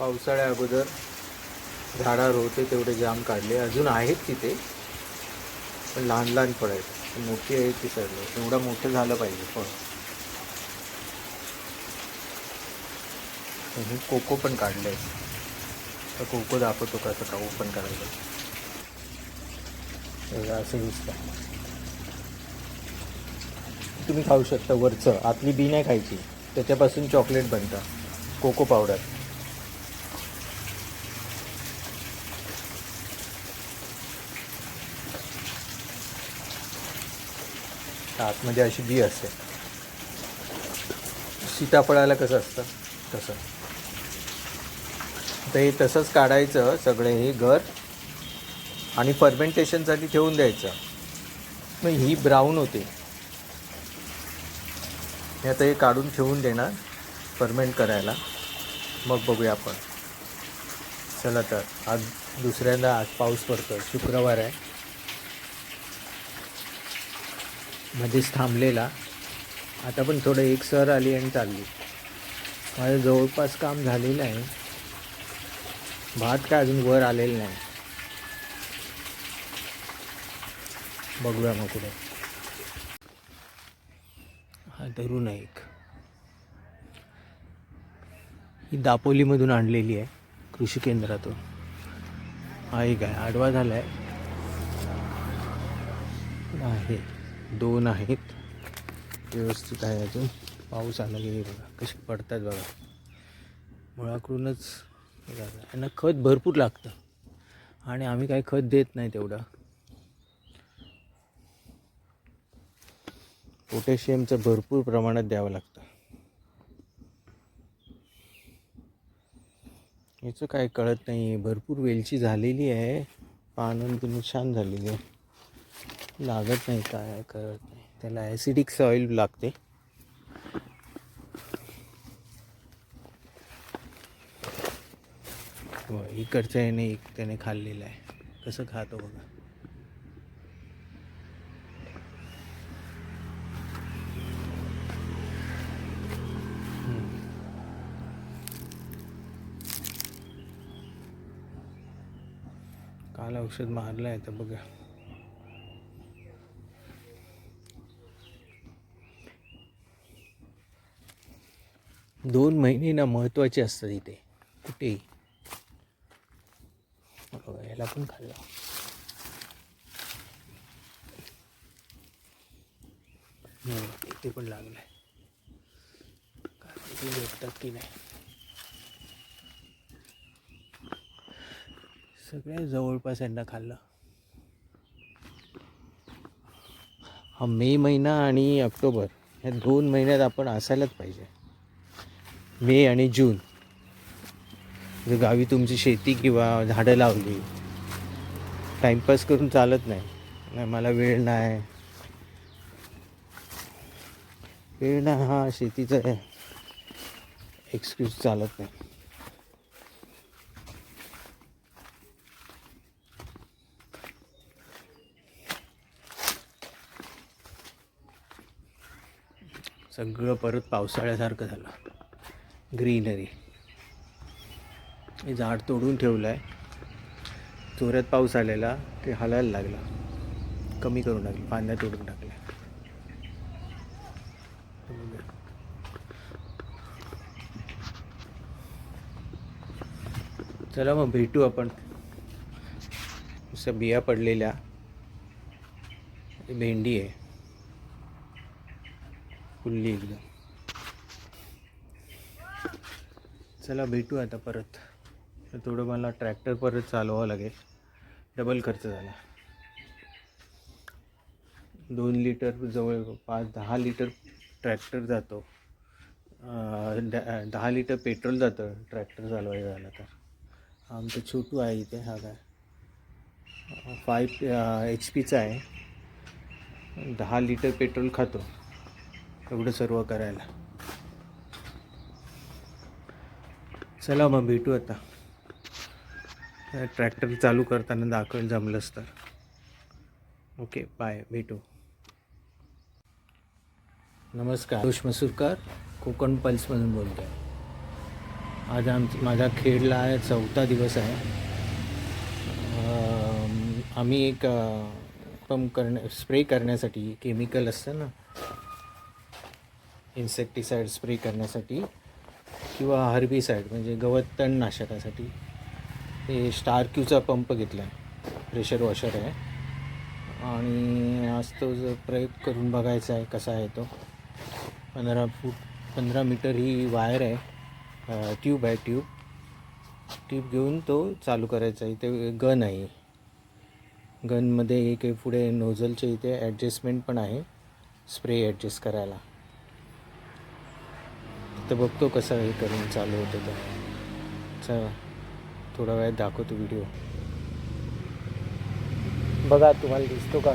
पावसाळ्या अगोदर झाडावर होते तेवढे जाम काढले. अजून आहेत तिथे पण लहान लहान फळ आहेत. मोठी आहेत ती सगळं. एवढं मोठं झालं पाहिजे फळ. हे कोको पण काढले तर कोको दाखवतो कसं का ओपन करायचं. असं दिसतं तुम्ही खाऊ शकता वरचं. आतली बी नाही खायची. त्याच्यापासून चॉकलेट बनतं. कोको पावडर आतमध्ये म्हणजे अशी बी असते. सीताफळाला कसं असतं? तसं. तर हे तसंच काढायचं सगळे हे घर आणि फर्मेंटेशनसाठी ठेवून द्यायचं. मग ही ब्राऊन होते. हे आता हे काढून ठेवून देणार फर्मेंट करायला. मग बघूया आपण. चला तर आज दुसऱ्यांदा आज पाऊस पडतो शुक्रवार आहे. मध्येच थांबलेला. आता पण थोडं एक सर आली आणि चालली. माझं जवळपास काम झालेलं आहे. भात काय अजून वर आलेलं नाही. बघूया मग पुढे हा तरुण आहे एक. ही दापोलीमधून आणलेली आहे कृषी केंद्रातून. हा एक आहे आडवा झाला आहे आहे. दोन आहेत. व्यवस्थित आहे अजून. पाऊस आला की बघा कसे पडतात बघा. मुळाकडूनच झालं. यांना खत भरपूर लागतं. आणि आम्ही काही खत देत नाही तेवढं. पोटॅशियमचं भरपूर प्रमाणात द्यावं लागतं. याचं काय कळत नाही. भरपूर वेलची झालेली आहे. पानं बिनं छान झालेली आहे. लागत नाही काय करत नाही. त्याला ॲसिडिक सॉईल लागते. हो इकडच्या याने एक त्याने खाल्लेलं आहे. कसं खातो बघा. काल औषध मारलं आहे तर बघा. दोन महिने ना महत्त्वाचे असतात इथे. कुठेही याला पण खाल्लं. हो, इथे पण लागलाय. काय भेटतात की नाही. सगळ्या जवळपास यांना खाल्लं. हा मे महिना आणि ऑक्टोबर ह्या दोन महिन्यात आपण असायलाच पाहिजे. मे आणि जून. जर गावी तुमची शेती किंवा झाडं लावली टाईमपास करून चालत नाही नाही मला वेळ नाही. वेळ नाही हा शेतीचा एक्सक्यूज चालत नाही. सगळं परत पावसाळ्यासारखं झालं. ग्रीनरी. हे झाड तोडून ठेवलं आहे जोरात पाऊस आलेला ते हलायला लागला. कमी करून टाकलं फांद्या तोडून टाकल्या. चला मग भेटू आपण. बिया पडलेल्या. भेंडी आहे. फुल्ली एकदम. चला भेटू आता परत. तर थोडं मला ट्रॅक्टर परत चालवावं लागेल. डबल खर्च झाला. दोन लिटर जवळ पाच दहा लिटर ट्रॅक्टर जातो. द- दहा लिटर पेट्रोल जातं ट्रॅक्टर चालवायचं झालं तर. आमचं छोटू आहे इथे हा काय फाईव्ह एच पीचा आहे. दहा लिटर पेट्रोल खातो. एवढं सर्व करायला. चला मग भेटू आता. ट्रॅक्टर चालू करताना दाखवेल जमलंच तर. ओके बाय भेटू. नमस्कार. जोश मसूरकर कोकण पल्समधून बोलतो आहे आज आम माझा खेडला आहे चौथा दिवस आहे. आम्ही एक पंप करण्या स्प्रे करण्यासाठी केमिकल असतं ना इन्सेक्टिसाईड स्प्रे करण्यासाठी किंवा हर्बीसाईड म्हणजे गवत तणनाशकासाठी हे स्टार क्यूचा पंप घेतला आहे प्रेशर वॉशर आहे. आणि आज तो जर प्रयोग करून बघायचा आहे कसा आहे तो. पंधरा फूट पंधरा मीटर ही वायर आहे. ट्यूब आहे ट्यूब. ट्यूब घेऊन तो चालू करायचा. आहे इथे गन आहे. गनमध्ये एक पुढे नोझलच्या इथे ॲडजस्टमेंट पण आहे. स्प्रे ॲडजस्ट करायला. तर बघतो कसं हे करून चालू होतं तर. चला थोडा वेळात दाखवतो व्हिडिओ. बघा तुम्हाला दिसतो का?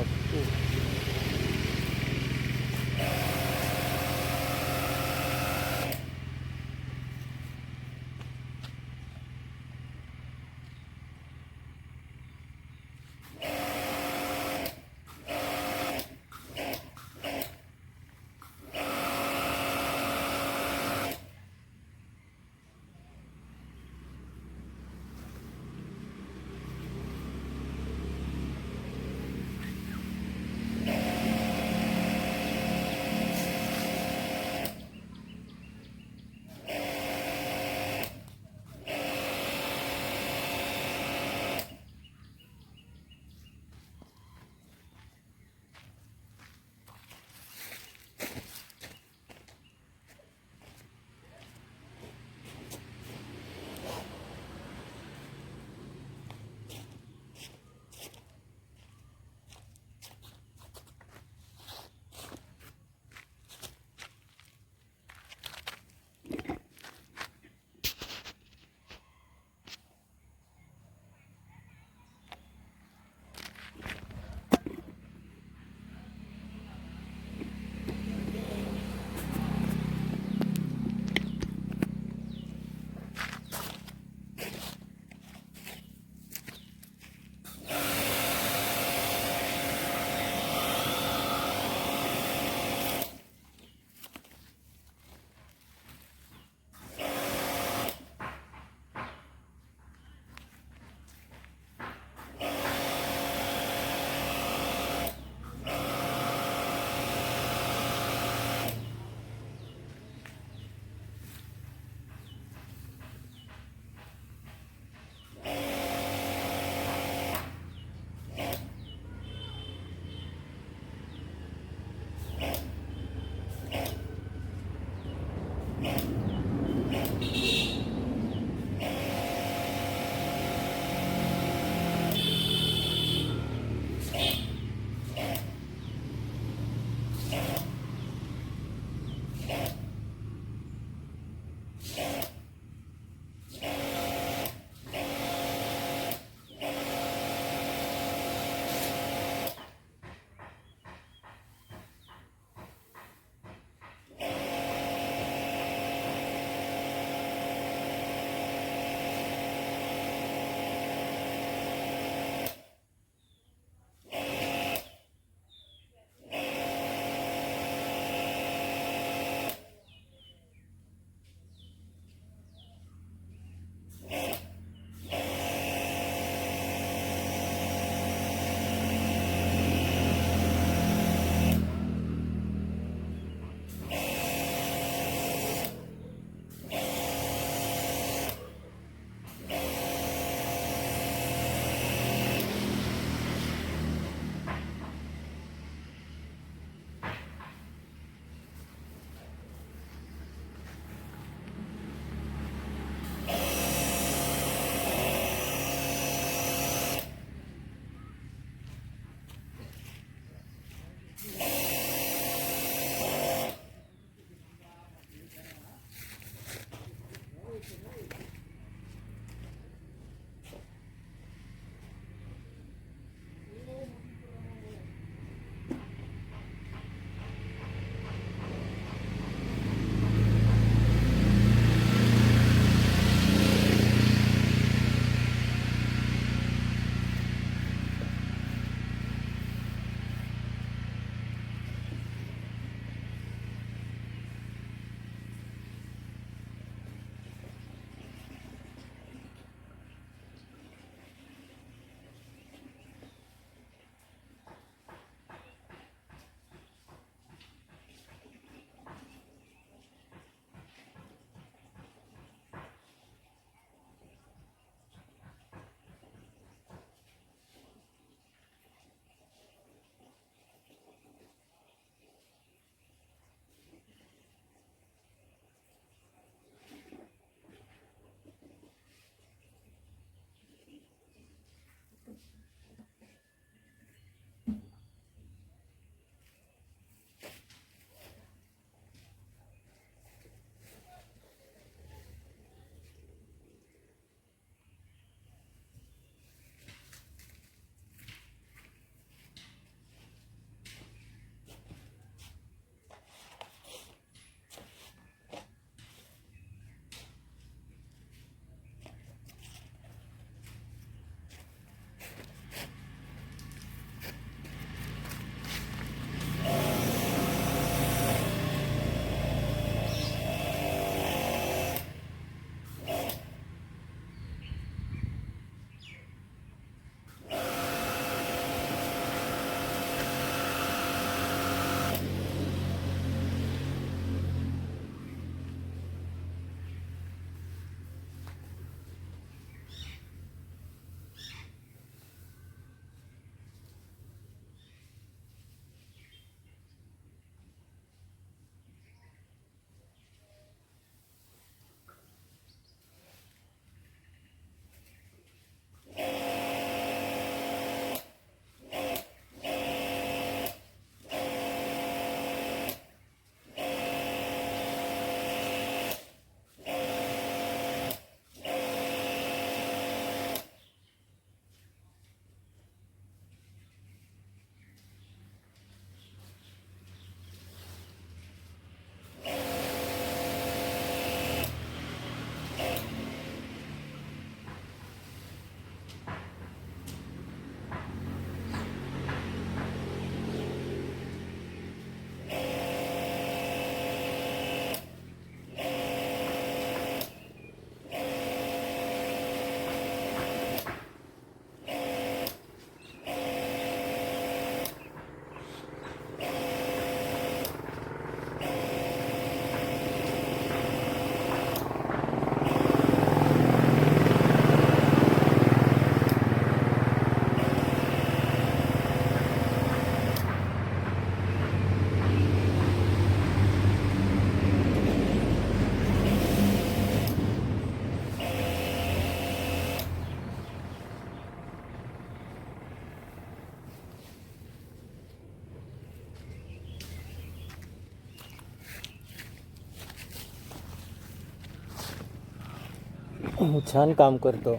छान काम करतो.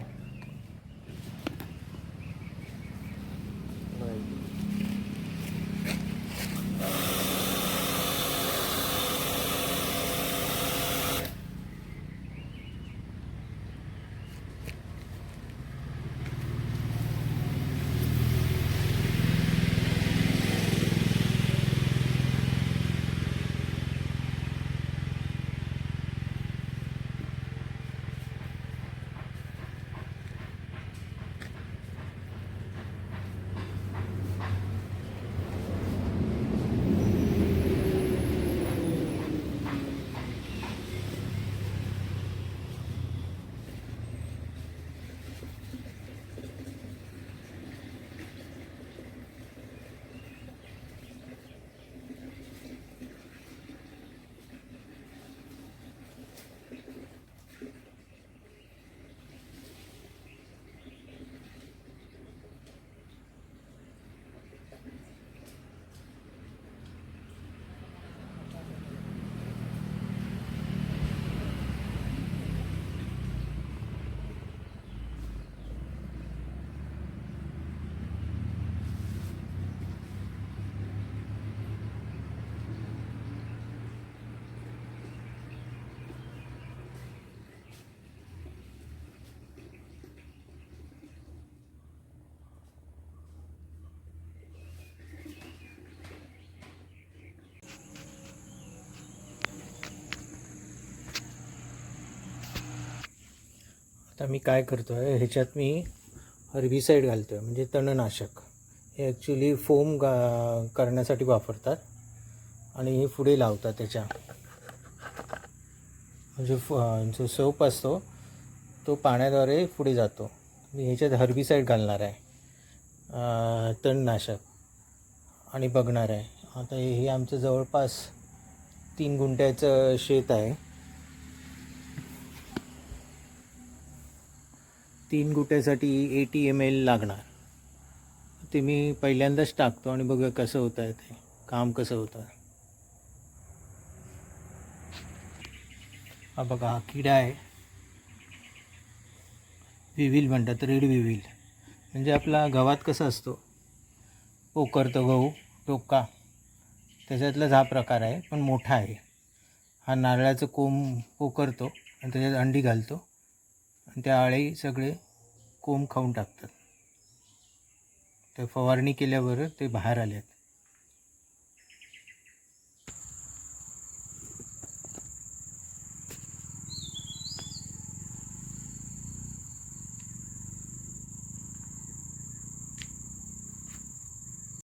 आता मी काय करतो आहे ह्याच्यात मी हर्बिसाईड घालतो आहे म्हणजे तणनाशक. हे ॲक्च्युली फोम गा करण्यासाठी वापरतात आणि हे पुढे लावतात त्याच्या. म्हणजे फ- जो सोप असतो तो पाण्याद्वारे पुढे जातो. मी ह्याच्यात हर्बिसाईड घालणार आहे. तणनाशक आणि बघणार आहे. आता हे हे आमचं जवळपास तीन गुंठ्याचं शेत आहे. तीन गुट्यासाठी एटी एम एल लागणार. ते मी पहिल्यांदाच टाकतो आणि बघूया कसं होतं आहे ते. काम कसं होतं हा बघा हा किडा आहे. विविल म्हणतात रेड विविल. म्हणजे आपला गव्हात कसा असतो? पोकरतो गहू टोका. त्याच्यातलाच हा प्रकार आहे पण मोठा आहे. हा नारळाचं कोंब पोकरतो आणि त्याच्यात अंडी घालतो. त्या आळे सगळे कोंब खाऊन टाकतात. तर फवारणी केल्यावर ते बाहेर आले आहेत